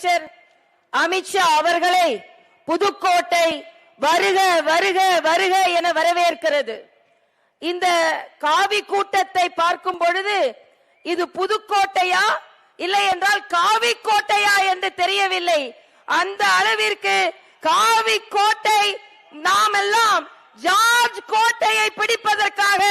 அமைச்சர் அமித்ஷா அவர்களை புதுக்கோட்டை வருக வருக வருக என வரவேற்கிறது. இந்த காவி கூட்டத்தை பார்க்கும் பொழுது இது புதுக்கோட்டையா இல்லை என்றால் காவி கோட்டையா என்று தெரியவில்லை. அந்த அளவிற்கு காவி கோட்டை நாம் எல்லாம் ஜார்ஜ் கோட்டையை பிடிப்பதற்காக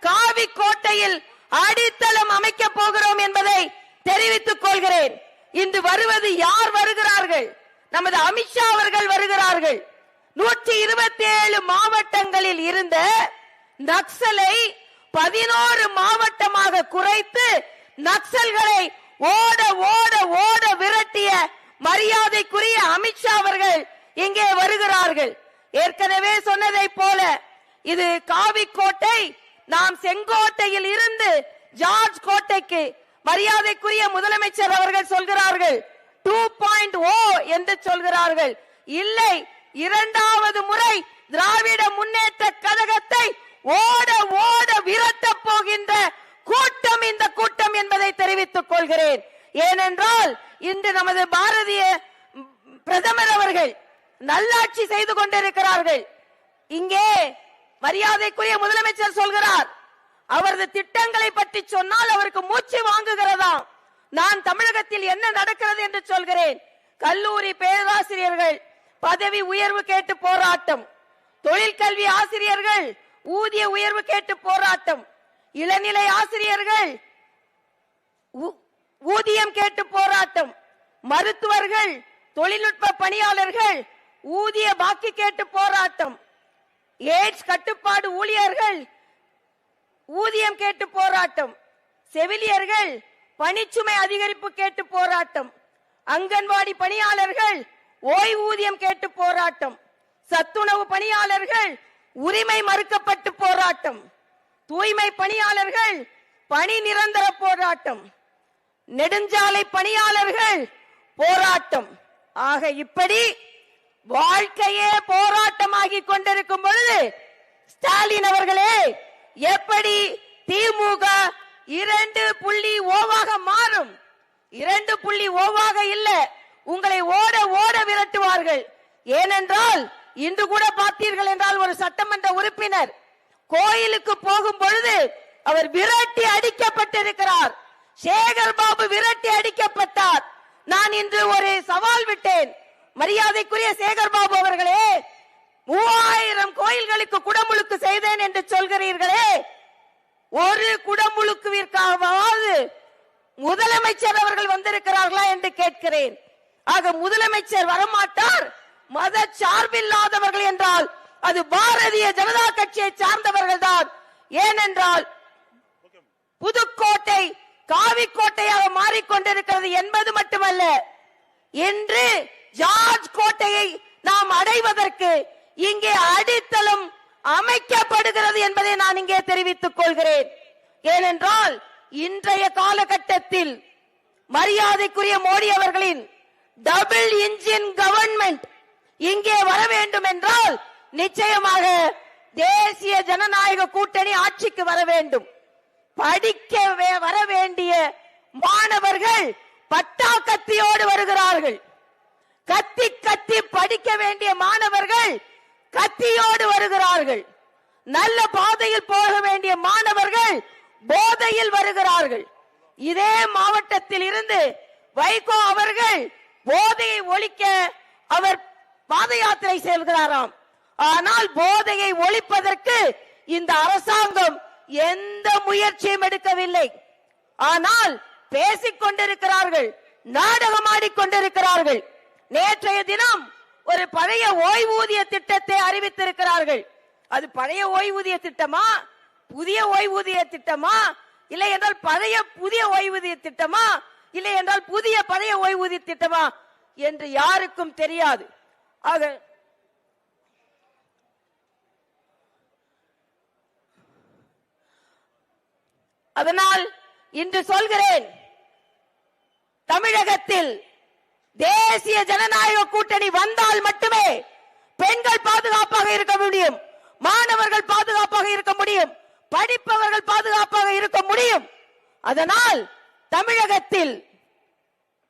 காவி கோட்டையில் அடித்தளம் அமைக்க போகிறோம் என்பதை தெரிவித்துக் கொள்கிறேன். இன்று வருவது யார் வருகிறார்கள்? நமது அமித்ஷா அவர்கள் வருகிறார்கள். நூற்றி இருபத்தி ஏழு மாவட்டங்களில் இருந்த நக்சலை பதினோரு மாவட்டமாக குறைத்து நக்சல்களை ஓட ஓட ஓட விரட்டிய மரியாதைக்குரிய அமித்ஷா அவர்கள் இங்கே வருகிறார்கள். ஏற்கனவே சொன்னதை போல இது காவிக்கோட்டை நாம் செங்கோட்டையில் இருந்து ஜார்ஜ் கோட்டைக்கு மரியாதைக்குரிய முதலமைச்சர் அவர்கள் சொல்கிறார்கள். டூ பாயிண்ட் ஓ என்று சொல்கிறார்கள். இல்லை இரண்டாவது முறை திராவிட முன்னேற்ற கழகத்தை ஓட ஓட விரட்டப் போகின்ற கூட்டம் இந்த கூட்டம் என்பதை தெரிவித்துக் கொள்கிறேன். ஏனென்றால் இன்று நமது பாரதிய பிரதமர் அவர்கள் நல்லாட்சி செய்து கொண்டிருக்கிறார்கள். இங்கே மரியாதைக்குரிய முதலமைச்சர் சொல்கிறார். அவரது திட்டங்களை பற்றி சொன்னால் அவருக்கு மூச்சு வாங்குகிறதாம் நான் தமிழகத்தில் என்ன நடக்கிறது என்று சொல்கிறேன். கல்லூரி பேராசிரியர்கள் பதவி உயர்வு கேட்டு போராட்டம். தொழிற்கல்வி ஆசிரியர்கள் ஊதிய உயர்வு கேட்டு போராட்டம். இளநிலை ஆசிரியர்கள் ஊ- ஊதியம் கேட்டு போராட்டம். மருத்துவர்கள் தொழில்நுட்ப பணியாளர்கள் ஊதிய பாக்கி கேட்டு போராட்டம். எய்ட்ஸ் கட்டுப்பாடு ஊழியர்கள் ஊதியம் கேட்டு போராட்டம். செவிலியர்கள் பணிச்சுமை அதிகரிப்பு கேட்டு போராட்டம். அங்கன்வாடி பணியாளர்கள் ஓய்வூதியம் கேட்டு போராட்டம். சத்துணவு பணியாளர்கள் உரிமை மறுக்கப்பட்டு போராட்டம். தூய்மை பணியாளர்கள் பணி நிரந்தர போராட்டம். நெடுஞ்சாலை பணியாளர்கள் போராட்டம். ஆக இப்படி வாழ்க்கையே போராட்டமாகி கொண்டிருக்கும் பொழுது ஸ்டாலின் அவர்களே எப்படி திமுக இரண்டு புள்ளி ஓவாக மாறும்? இரண்டு புள்ளி ஓவாக இல்ல. உங்களை ஓட ஓட விரட்டுவார்கள். ஏனென்றால் இன்று கூட பார்த்தீர்கள் என்றால் ஒரு சட்டமன்ற உறுப்பினர் கோயிலுக்கு போகும் பொழுது அவர் விரட்டி அடிக்கப்பட்டிருக்கிறார். சேகர் பாபு விரட்டி அடிக்கப்பட்டார். நான் இன்று ஒரு சவால் விட்டேன். மரியாதைக்குரிய சேகர் பாபு அவர்களே மூவாயிரம் கோயில்களுக்கு குடமுழுக்கு செய்தேன் என்று சொல்கிறீர்களே. ஒரு குடமுழுக்குவிற்காவது முதலமைச்சர் அவர்கள் வந்திருக்கிறார்களா என்று கேட்கிறேன். ஆக முதலமைச்சர் வரமாட்டார். மத சார்பில்லாதவர்கள் என்றால் அது பாரதிய ஜனதா கட்சியை சார்ந்தவர்கள் தான் ஏனென்றால் புதுக்கோட்டை காவிக்கோட்டையாக மாறிக்கொண்டிருக்கிறது என்பது மட்டுமல்ல. இன்று ஜார்ஜ் கோட்டையை நாம் அடைவதற்கு இங்கே அடித்தளம் அமைக்கப்படுகிறது என்பதை நான் இங்கே தெரிவித்துக் கொள்கிறேன். ஏனென்றால் இன்றைய காலகட்டத்தில் மரியாதைக்குரிய மோடி அவர்களின் டபுள் இன்ஜின் கவர்மெண்ட் இங்கே வர வேண்டும் என்றால் நிச்சயமாக தேசிய ஜனநாயக கூட்டணி ஆட்சிக்கு வர வேண்டும். படிக்க வர வேண்டிய மாணவர்கள் பட்டா கத்தியோடு வருகிறார்கள். கத்தி கத்தி படிக்க வேண்டிய மாணவர்கள் கத்தியோடு வருகிறார்கள். நல்ல பாதையில் போக வேண்டிய மாணவர்கள் போதையில் வருகிறார்கள். இதே மாவட்டத்தில் இருந்து வைகோ அவர்கள் போதையை ஒழிக்க அவர் பாத யாத்திரை செல்கிறாராம் ஆனால் போதையை ஒழிப்பதற்கு இந்த அரசாங்கம் எந்த முயற்சியும் எடுக்கவில்லை. ஆனால் பேசிக் கொண்டிருக்கிறார்கள் நாடகம் ஆடிக்கொண்டிருக்கிறார்கள் நேற்றைய தினம் ஒரு பழைய ஓய்வூதிய திட்டத்தை அறிவித்திருக்கிறார்கள். அது பழைய ஓய்வூதிய திட்டமா? புதிய ஓய்வூதிய திட்டமா? இல்லை என்றால் பழைய புதிய ஓய்வூதிய திட்டமா? இல்லை என்றால் புதிய பழைய ஓய்வூதிய திட்டமா? என்று யாருக்கும் தெரியாது. ஆக அதனால் இன்று சொல்கிறேன் தமிழகத்தில் தேசிய ஜனநாயக கூட்டணி வந்தால் மட்டுமே பெண்கள் பாதுகாப்பாக இருக்க முடியும் மாணவர்கள் பாதுகாப்பாக இருக்க முடியும் படிப்பவர்கள் பாதுகாப்பாக இருக்க முடியும். அதனால் தமிழகத்தில்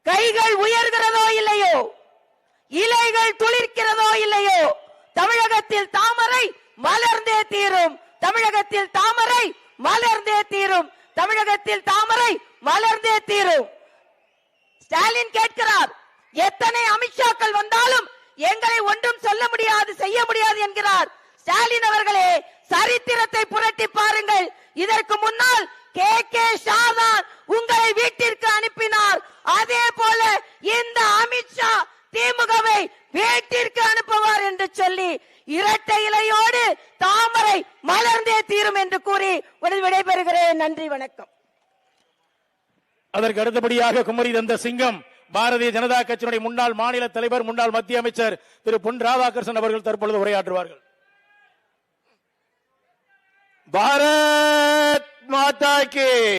கைகள் உயர்கிறதோ இல்லையோ இலைகள் துளிர்க்கிறதோ இல்லையோ தமிழகத்தில் தாமரை மலர்ந்தே தீரும் தமிழகத்தில் தாமரை மலர்ந்தே தீரும் தமிழகத்தில் தாமரை மலர்ந்தே தீரும். ஸ்டாலின் கேட்கிறார் எத்தனை அமித்ஷாக்கள் வந்தாலும் எங்களை ஒன்றும் சொல்ல முடியாது செய்ய முடியாது என்கிறார். ஸ்டாலின் அவர்களே சரித்திரத்தை புரட்டி பாருங்கள். இதற்கு முன்னால் கே. கே. ஷாதான் உங்களை வீட்டிற்கு அனுப்பினார். அதே போல இந்த அமித்ஷா திமுகவை வீட்டிற்கு அனுப்புவார் என்று சொல்லி இரட்டை இலையோடு தாமரை மலர்ந்தே தீரும் என்று கூறி உடல் விடைபெறுகிறேன். நன்றி வணக்கம். அதற்கு அடுத்தபடியாக குமரி தந்த சிங்கம் பாரதிய ஜனதா கட்சியினுடைய முன்னாள் மாநில தலைவர் முன்னாள் மத்திய அமைச்சர் திரு பொன் ராதாகிருஷ்ணன் அவர்கள் தற்பொழுது உரையாற்றுவார்கள். பாரத் மாதா கே